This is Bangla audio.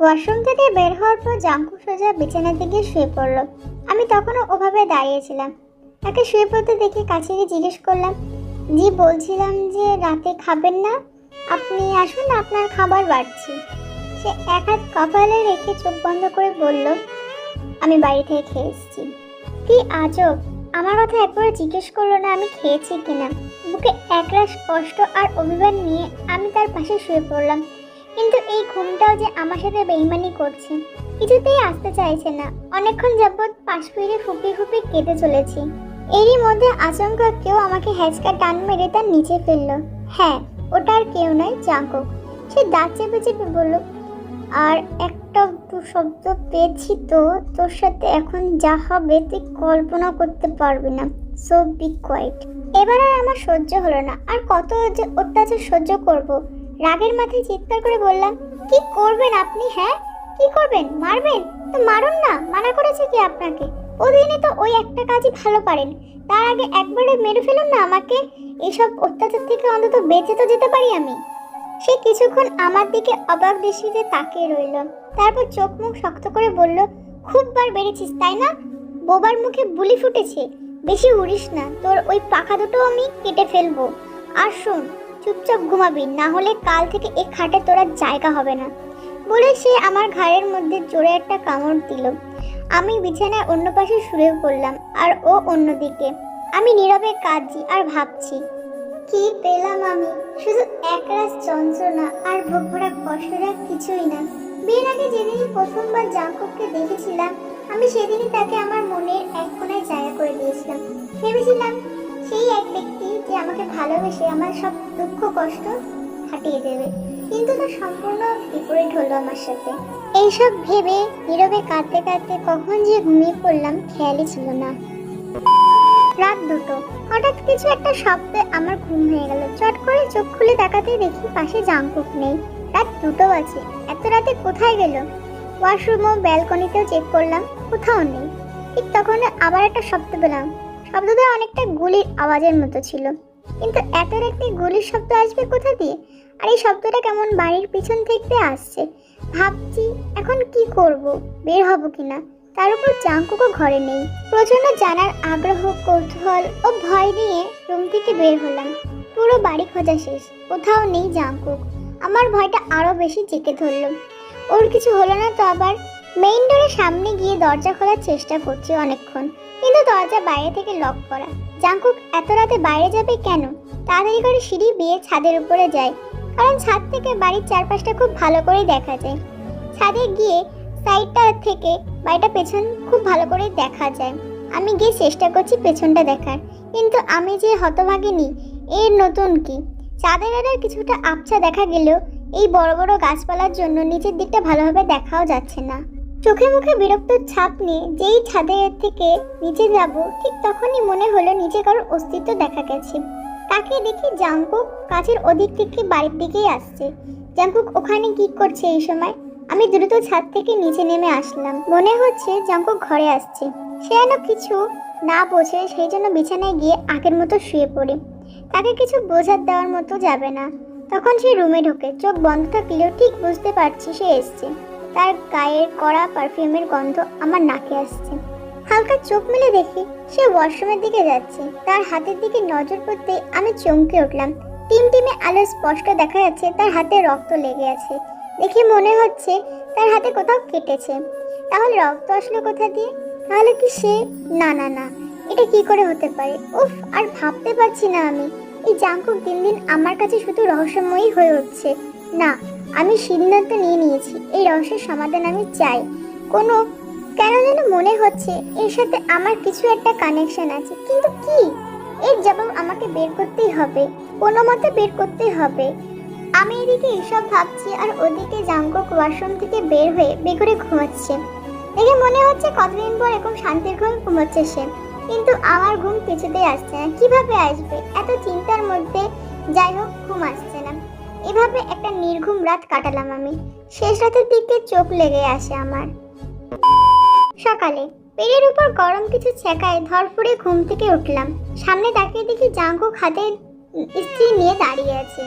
ওয়াশরুম থেকে বের হওয়ার পর জাঙ্কু সোজা বিছানার দিকে শুয়ে পড়ল। আমি তখনও ওভাবে দাঁড়িয়েছিলাম। তাকে শুয়ে পড়তে দেখে কাছে গিয়ে জিজ্ঞেস করলাম, জি, বলছিলাম যে রাতে খাবেন না? আপনি আসুন, আপনার খাবার বাড়ছি। সে এক হাত কপালে রেখে চোখ বন্ধ করে বলল, আমি বাড়ি থেকে খেয়ে এসেছি। কি আজব! আমার কথা একবার জিজ্ঞেস করল না আমি খেয়েছি কিনা? বুকে একরাশ কষ্ট আর অভিমান নিয়ে আমি তার পাশে শুয়ে পড়লাম। কিন্তু এই ঘুমটাও যে আমার সাথে বেইমানি করছে, কিছুতেই আসতে চাইছে না। অনেকক্ষণ যাবৎ পাশ ফিরে ফুপি ফুপি কেঁদে চলেছি। এরই মধ্যে আচমকা কেউ আমাকে হ্যাচকা টান মেরে তার নিচে ফেলল। হ্যাঁ ওটা আর কেউ নয়, জাঙ্কক। সে দাঁত চেপে চেপে বলল, আর একটা শব্দ পেয়েছি তো, তোর সাথে এখন যা হবে তুই কল্পনা করতে পারবি না। সো বি কোয়াইট এবার আর আমার সহ্য হলো না। আর কত যে অত্যাচার সহ্য করব? রাগের মাথায় চিৎকার করে বললাম, কি করবেন আপনি হ্যাঁ? কি করবেন? মারবেন? তো মারুন না, মানা করেছে কি আপনাকে? ওদিনই তো ওই একটা কাজই ভালো পারেন। তার আগে একবারে মেরে ফেলুন না আমাকে। এসব অত্যাচার থেকে অন্তত বেঁচে তো যেতে পারি আমি। সে কিছুক্ষণ আমার দিকে অবাক দৃষ্টিতে তাকিয়ে রইল। তারপর চোখ মুখ শক্ত করে বলল খুব বার বেড়েছিস, তাই না? বোবার মুখে বুলি ফুটেছে। বেশি উড়িস না, তোর ওই পাখা দুটো আমি কেটে ফেলব। আর শোন চুপচাপ ঘুমাবি, না হলে কাল থেকে এ খাটে তোর জায়গা হবে না। বলে সে আমার ঘাড়ের মধ্যে জোরে একটা কামড় দিল। আমি বিছানায় অন্য পাশে শুয়ে পড়লাম, আর ও অন্যদিকে। আমি নীরবে কাঁদছি আর ভাবছি, কি পেলাম আমি? শুধু একরাশ যন্ত্রণা আর বুক ভরা কষ্টটা কিছুই না। বিয়ের আগে যেদিনই প্রথমবার জাঙ্কুককে দেখেছিলাম, আমি সেদিনই তাকে আমার মনের এক কোনায় জায়গা করে দিয়েছিলাম। ভেবেছিলাম আমাকে ভালোবেসে আমার সব দুঃখ, কষ্ট হাটিয়ে দেবে। কিন্তু তা সম্পূর্ণ বিপরীত হলো আমার সাথে। এইসব ভেবে, নীরবে কাঁদতে কাঁদতে কখন যে ঘুমিয়ে পড়লাম খেয়ালই ছিল না। রাত দুটো। হঠাৎ কিছু একটা শব্দে আমার ঘুম হয়ে গেল। চট করে চোখ খুলে তাকাতেই দেখি পাশে জাঙ্কুক নেই। রাত দুটো আছে এত রাতে কোথায় গেল? ওয়াশরুম ও ব্যালকনিতেও চেক করলাম, কোথাও নেই। ঠিক তখন আবার একটা শব্দ পেলাম। শব্দটা অনেকটা গুলির আওয়াজের মতো ছিল। কিন্তু এত রাতে গুলির শব্দ আসবে কোথা দিয়ে? আর এই শব্দটা কেমন বাড়ির পিছন থেকে আসছে? ভাবছি, এখন কি করব? বের হব কিনা? তার উপর জাঙ্কুকও ঘরে নেই। প্রচণ্ড জানার আগ্রহ, কৌতূহল ও ভয় নিয়ে রুম থেকে বের হলাম। পুরো বাড়ি খোঁজা শেষ। কোথাও নেই জাঙ্কুক আমার ভয়টা আরও বেশি জেঁকে ধরলো। ওর কিছু হলো না তো আবার? মেইন ডোরের সামনে গিয়ে দরজা খোলার চেষ্টা করছি অনেকক্ষণ। কিন্তু দরজা বাইরে থেকে লক করা। জাঙ্কুক এত রাতে বাইরে যাবে কেন? তাড়াতাড়ি করে সিঁড়ি বিয়ে ছাদের উপরে যায়। কারণ ছাদ থেকে বাড়ির চারপাশটা খুব ভালো করেই দেখা যায়। ছাদে গিয়ে সাইডটা থেকে বাড়িটা পেছন খুব ভালো করে দেখা যায়। আমি গিয়ে চেষ্টা করছি পেছনটা দেখার। কিন্তু আমি যে হতভাগিনী, এর নতুন কি? চাঁদের আড়ার কিছুটা আবছা দেখা গেলেও এই বড় বড় গাছপালার জন্য নিচের দিকটা ভালোভাবে দেখাও যাচ্ছে না। চোখে মুখে বিরক্ত ছাপ নিয়ে যেই ছাদের থেকে নিচে যাব, ঠিক তখনই মনে হলো নিচে কারোর অস্তিত্ব দেখা গেছে। তাকে দেখি জাঙ্কুক কাছের ওদিক থেকে বাড়ির দিকেই আসছে। জাঙ্কুক ওখানে কি করছে এই সময়? আমি দ্রুত ছাদ থেকে নিচে নেমে আসলাম। মনে হচ্ছে জাঙ্কুক ঘরে আসছে। সে যেন কিছু না বোঝে, সেই জন্য বিছানায় গিয়ে আগের মতো শুয়ে পড়ে। তাকে কিছু বোঝার দেওয়ার মতো যাবে না। তখন সে রুমে ঢোকে। চোখ বন্ধ থাকলেও ঠিক বুঝতে পারছি সে এসছে। তার গায়ের কড়া পারফিউমের গন্ধ আমার নাকে আসছে। হালকা চোখ মেলে দেখি সে ওয়াশরুমের দিকে যাচ্ছে। তার হাতের দিকে নজর পড়তে আমি চমকে উঠলাম। টিম টিমে আলো স্পষ্ট দেখা যাচ্ছে, তার হাতে রক্ত লেগে আছে। দেখে মনে হচ্ছে তার হাতে কোথাও কেটেছে। তাহলে রক্ত আসলো কোথা দিয়ে? তাহলে কি সে? না না না। এটা কি করে হতে পারে? উফ, আর ভাবতে পারছি না আমি। এই জাঙ্কুক দিন দিন আমার কাছে শুধু রহস্যময়ী হয়ে উঠছে। না আমি সিদ্ধান্ত নিয়ে নিয়েছি, এই রহস্যের সমাধান আমি চাই। কোনো, কেন যেন মনে হচ্ছে এর সাথে আমার কিছু একটা কানেকশন আছে, কিন্তু কি? এর জবাব আমাকে বের করতেই হবে, কোনো মতে বের করতেই হবে। আমি এদিকে এসব ভাবছি আর ওদিকে জাঙ্কক ওয়াশরুম থেকে বের হয়ে বেঘরে ঘুমাচ্ছে। দেখে মনে হচ্ছে কতদিন পর এরকম শান্তির ঘুম ঘুমাচ্ছে সে। কিন্তু আমার ঘুম কিছুতেই আসছে না, কীভাবে আসবে? এত চিন্তার মধ্যে যাই হোক, ঘুম আসছে। এভাবে একটা নির্ঘুম রাত কাটালাম আমি। শেষ রাতের দিকে চোখ লেগে আসে আমার। সকালে পেটের উপর গরম কিছু ছেঁকায় ধরফুরে ঘুম থেকে উঠলাম। সামনে তাকিয়ে দেখি জাঙ্কু খাদের স্ত্রী নিয়ে দাঁড়িয়ে আছে।